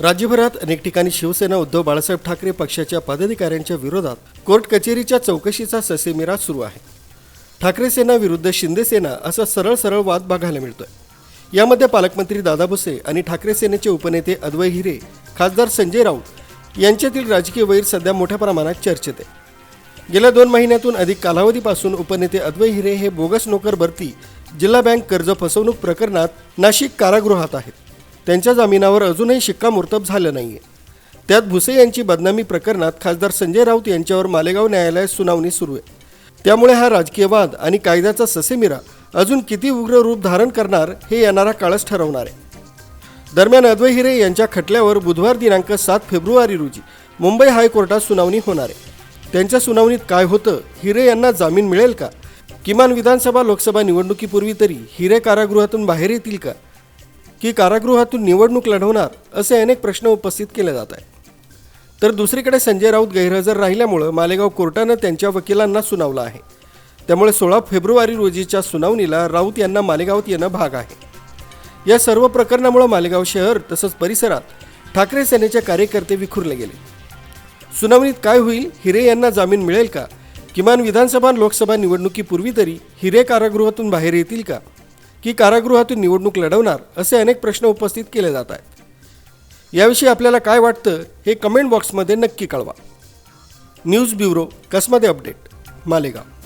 राज्यभरात अनेक ठिकाणी शिवसेना उद्धव बाळासाहेब ठाकरे पक्षाच्या पदाधिकाऱ्यांच्या विरोधात कोर्ट कचेरीच्या चौकशीचा ससेमिरा सुरू आहे. ठाकरे सेना विरुद्ध शिंदे सेना असा सरळ सरळ वाद बघायला मिळतोय. यामध्ये पालकमंत्री दादा भुसे आणि ठाकरे सेनेचे उपनेते अद्वय हिरे खासदार संजय राऊत यांच्यातील राजकीय वैर सध्या मोठ्या प्रमाणात चर्चेत आहे. गेल्या दोन महिन्यातून अधिक कालावधीपासून उपनेते अद्वै हिरे हे बोगस नोकर भरती जिल्हा बँक कर्ज फसवणूक प्रकरणात नाशिक कारागृहात आहेत. त्यांच्या जामिनावर अजूनही शिक्कामोर्तब झालं नाहीये. त्यात भुसे यांची बदनामी प्रकरणात खासदार संजय राऊत यांच्यावर मालेगाव न्यायालयात सुनावणी सुरू आहे. त्यामुळे हा राजकीय वाद आणि कायद्याचा ससेमिरा अजून किती उग्र रूप धारण करणार हे येणारा काळच ठरवणार आहे. दरम्यान अद्वै हिरे यांच्या खटल्यावर बुधवार दिनांक सात फेब्रुवारी रोजी मुंबई हायकोर्टात सुनावणी होणार आहे. त्यांच्या सुनावणीत काय होतं हिरे यांना जामीन मिळेल का? किमान विधानसभा लोकसभा निवडणुकीपूर्वी तरी हिरे कारागृहातून बाहेर येतील का? की कारागृहातून निवडणूक लढवणार असे अनेक प्रश्न उपस्थित केले जात आहेत. तर दुसरीकडे संजय राऊत गैरहजर राहिल्यामुळं मालेगाव कोर्टानं त्यांच्या वकिलांना सुनावलं आहे. त्यामुळे सोळा फेब्रुवारी रोजीच्या सुनावणीला राऊत यांना मालेगावात येणं भाग आहे. या सर्व प्रकरणामुळे मालेगाव शहर तसंच परिसरात ठाकरे सेनेचे कार्यकर्ते विखुरले गेले. सुनावणीत काय होईल हिरे यांना जामीन मिळेल का? किमान विधानसभा लोकसभा निवडणुकीपूर्वी तरी हिरे कारागृहातून बाहेर येतील का? की कारागृहातून निवडणूक लढवणार असे अनेक प्रश्न उपस्थित केले जात आहेत. याविषयी आपल्याला काय वाटतं हे कमेंट बॉक्समध्ये नक्की कळवा. न्यूज ब्युरो कसमध्ये अपडेट? मालेगाव.